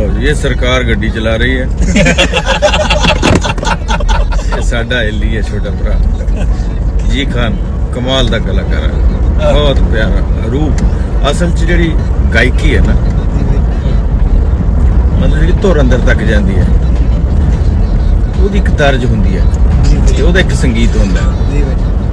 ਲਓ ਜੀ ਇਹ ਸਰਕਾਰ ਗੱਡੀ ਚਲਾ ਰਹੀ ਹੈ। ਇਹ ਸਾਡਾ ਐਲੀ ਹੈ ਛੋਟਾ ਭਰਾ। ਜੀ ਖਾਨ ਕਮਾਲ ਦਾ ਕਲਾਕਾਰ ਹੈ। ਬਹੁਤ ਪਿਆਰਾ ਰੂਪ। ਅਸਲ 'ਚ ਜਿਹੜੀ ਗਾਇਕੀ ਹੈ ਨਾ ਮਤਲਬ ਜਿਹੜੀ ਧੁਰ ਅੰਦਰ ਤੱਕ ਜਾਂਦੀ ਹੈ ਉਹਦੀ ਇੱਕ ਤਰਜ ਹੁੰਦੀ ਹੈ ਤੇ ਉਹਦਾ ਇੱਕ ਸੰਗੀਤ ਹੁੰਦਾ ਹੈ।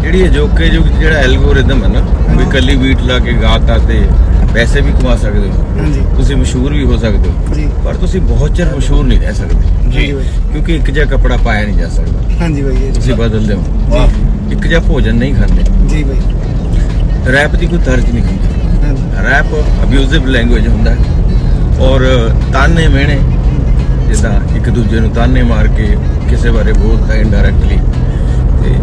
ਜਿਹੜੀ ਇਹ ਜੋਕੇ ਜੋ ਜਿਹੜਾ ਐਲਗੋਰਿਦਮ ਹੈ ਨਾ ਵੀ ਕੱਲੀ ਬੀਟ ਲਾ ਕੇ ਗਾਤਾ ਤੇ ਪੈਸੇ ਵੀ ਕਮਾ ਸਕਦੇ ਹੋ। ਹਾਂਜੀ। ਤੁਸੀਂ ਮਸ਼ਹੂਰ ਵੀ ਹੋ ਸਕਦੇ ਹੋ। ਜੀ। ਪਰ ਤੁਸੀਂ ਬਹੁਤ ਚਿਰ ਮਸ਼ਹੂਰ ਨਹੀਂ ਰਹਿ ਸਕਦੇ। ਜੀ। ਕਿਉਂਕਿ ਇੱਕ ਜਿਹਾ ਕੱਪੜਾ ਪਾਇਆ ਨਹੀਂ ਜਾ ਸਕਦਾ। ਹਾਂਜੀ ਬਾਈ ਤੁਸੀਂ ਬਦਲਦੇ ਹੋ ਇੱਕ ਜਿਹਾ ਭੋਜਨ ਨਹੀਂ ਖਾਂਦੇ। ਜੀ ਬਾਈ। ਰੈਪ ਦੀ ਕੋਈ ਤਰਜ ਨਹੀਂ ਹੁੰਦੀ। ਰੈਪ ਅਬਿਊਜ਼ਿਵ ਲੈਂਗੁਏਜ ਹੁੰਦਾ ਹੈ। ਔਰ ਤਾਨੇ ਮਿਹਣੇ ਜਿੱਦਾਂ ਇੱਕ ਦੂਜੇ ਨੂੰ ਤਾਨੇ ਮਾਰ ਕੇ ਕਿਸੇ ਬਾਰੇ ਬੋਲਦਾ ਇਨਡਾਇਰੈਕਟਲੀ ਤੇ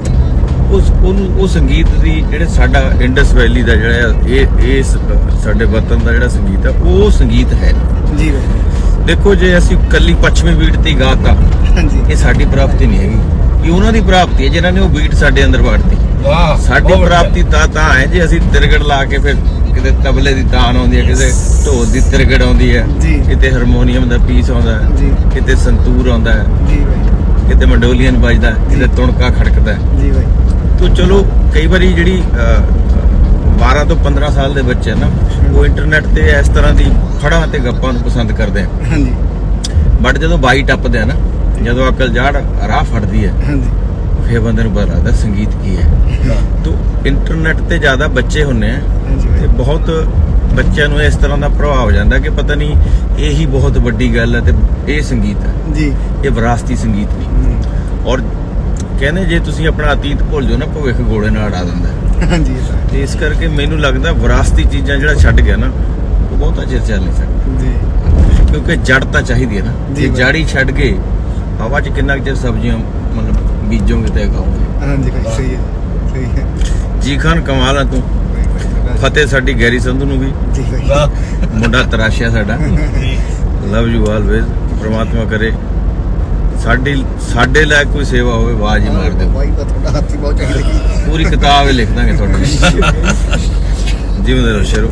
ਉਸ ਉਹ ਸੰਗੀਤ ਦੀ ਜਿਹੜੇ ਸਾਡਾ ਇੰਡਸ ਵੈਲੀ ਦਾ ਜਿਹੜਾ ਇਹ ਇਸ ਸਾਡੇ ਵਤਨ ਦਾ ਜਿਹੜਾ ਸੰਗੀਤ ਆ ਉਹ ਸੰਗੀਤ ਹੈ ਜੀ ਬਾਈ ਦੇਖੋ ਜੇ ਅਸੀਂ ਕੱਲੀ ਪੱਛਮੀ ਬੀਟ ਤੇ ਹੀ ਗਾਤਾ ਹਾਂਜੀ। ਇਹ ਸਾਡੀ ਪ੍ਰਾਪਤੀ ਨਹੀਂ ਹੈਗੀ। ਇਹ ਉਹਨਾਂ ਦੀ ਪ੍ਰਾਪਤੀ ਹੈ ਜਿਨ੍ਹਾਂ ਨੇ ਉਹ ਬੀਟ ਸਾਡੇ ਅੰਦਰ ਵਾੜਤੀ। ਵਾਹ ਸਾਡੀ ਪ੍ਰਾਪਤੀ ਤਾਂ ਤਾਂ ਹੈ ਜੇ ਅਸੀਂ ਤਿਰਗੜ ਲਾ ਕੇ ਫਿਰ ਕਿਤੇ ਤਬਲੇ ਦੀ ਤਾਨ ਆਉਂਦੀ ਹੈ ਕਿਤੇ ਢੋਲ ਦੀ ਤਿਰਗੜ ਆਉਂਦੀ ਹੈ ਜੀ। ਕਿਤੇ ਹਾਰਮੋਨੀਅਮ ਦਾ ਪੀਸ ਆਉਂਦਾ ਹੈ ਜੀ। ਕਿਤੇ ਸੰਤੂਰ ਆਉਂਦਾ ਹੈ ਜੀ ਬਾਈ। ਕਿਤੇ ਮੰਡੋਲੀਅਨ ਵੱਜਦਾ ਹੈ, ਕਿਤੇ ਤੁਣਕਾ ਖੜਕਦਾ ਹੈ। ਜੀ ਬਾਈ। ਤੋ ਚਲੋ ਕਈ ਵਾਰੀ ਜਿਹੜੀ 12 ਤੋਂ 15 ਸਾਲ ਦੇ ਬੱਚੇ ਨਾ ਉਹ ਇੰਟਰਨੈਟ ਤੇ ਇਸ ਤਰ੍ਹਾਂ ਦੀ ਫੜਾਂ ਤੇ ਗੱਪਾਂ ਨੂੰ ਪਸੰਦ ਕਰਦੇ ਆ। ਹਾਂਜੀ। ਬਟ ਜਦੋਂ ਬਾਈ ਟੱਪਦੇ ਆ ਨਾ ਜਦੋਂ ਅਕਲ ਜਾੜ ਰਾਹ ਫੜਦੀ ਹੈ ਹਾਂਜੀ। ਫੇਰ ਬੰਦੇ ਨੂੰ ਪਤਾ ਲੱਗਦਾ ਸੰਗੀਤ ਕੀ ਹੈ। ਤੋ ਇੰਟਰਨੈਟ ਤੇ ਜ਼ਿਆਦਾ ਬੱਚੇ ਹੁੰਨੇ ਆ ਤੇ ਬਹੁਤ ਬੱਚਿਆਂ ਨੂੰ ਇਸ ਤਰ੍ਹਾਂ ਦਾ ਪ੍ਰਭਾਵ ਹੋ ਜਾਂਦਾ ਕਿ ਪਤਾ ਨਹੀਂ ਇਹੀ ਬਹੁਤ ਵੱਡੀ ਗੱਲ ਹੈ ਤੇ ਇਹ ਸੰਗੀਤ ਹੈ ਜੀ। ਇਹ ਵਿਰਾਸਤੀ ਸੰਗੀਤ ਨਹੀਂ। ਔਰ ਕਹਿੰਦੇ ਜੇ ਤੁਸੀਂ ਆਪਣਾ ਅਤੀਤ ਭੁੱਲ ਜਾਓ ਨਾ ਭਵਿੱਖ ਗੋਲੇ ਨਾਲ ਉਡਾ ਦਿੰਦਾ। ਹੈ। ਹਾਂਜੀ ਇਹ ਤਾਂ ਹੈ। ਤੇ ਇਸ ਕਰਕੇ ਮੈਨੂੰ ਲੱਗਦਾ ਵਿਰਾਸਤੀ ਚੀਜ਼ਾਂ ਜਿਹੜਾ ਛੱਡ ਗਿਆ ਨਾ ਉਹ ਬਹੁਤਾ ਚਿਰ ਚੱਲ ਨਹੀਂ ਸਕਦਾ। ਜੀ। ਕਿਉਂਕਿ ਜੜ ਤਾਂ ਚਾਹੀਦੀ ਹੈ ਨਾ। ਜੀ ਜੇ ਬਾਈ। ਜੜੀ ਛੱਡ ਕੇ ਹਵਾ 'ਚ ਕਿੰਨਾ ਕੁ ਚਿਰ ਸਬਜ਼ੀਆਂ ਮਤਲਬ ਬੀਜੋਗੇ ਤੇ ਖਾਓਗੇ? ਹਾਂਜੀ ਬਾਈ ਸਹੀ ਹੈ ਸਹੀ ਹੈ। ਜੀ ਖਾਨ ਕਮਾਲ ਆ ਤੂੰ। ਬਾਈ, ਫਤਿਹ ਸਾਡੀ ਗੈਰੀ ਸੰਧੂ ਨੂੰ ਵੀ। ਜੀ ਬਾਈ ਵਾਹ ਮੁੰਡਾ ਤਰਾਸ਼ਿਆ ਸਾਡਾ। ਲਵ ਯੂ ਆਲਵੇਜ਼ ਪ੍ਰਮਾਤਮਾ ਕਰੇ। ਸਾਡੀ ਸਾਡੇ ਲਈ ਕੋਈ ਸੇਵਾ ਹੋਵੇ ਆਵਾਜ਼ ਹੀ ਮਾਰ ਦਿਓ। ਬਾਈ ਤਾਂ ਤੁਹਾਡਾ ਹੱਥੀ ਬਹੁਤ ਚੰਗੀ ਲੱਗੀ ਪੂਰੀ ਕਿਤਾਬ ਹੀ ਲਿਖ ਦਾਂਗੇ ਤੁਹਾਡੇ ਲਈ। ਜਿਵੇਂ ਦਾ ਸ਼ੁਰੂ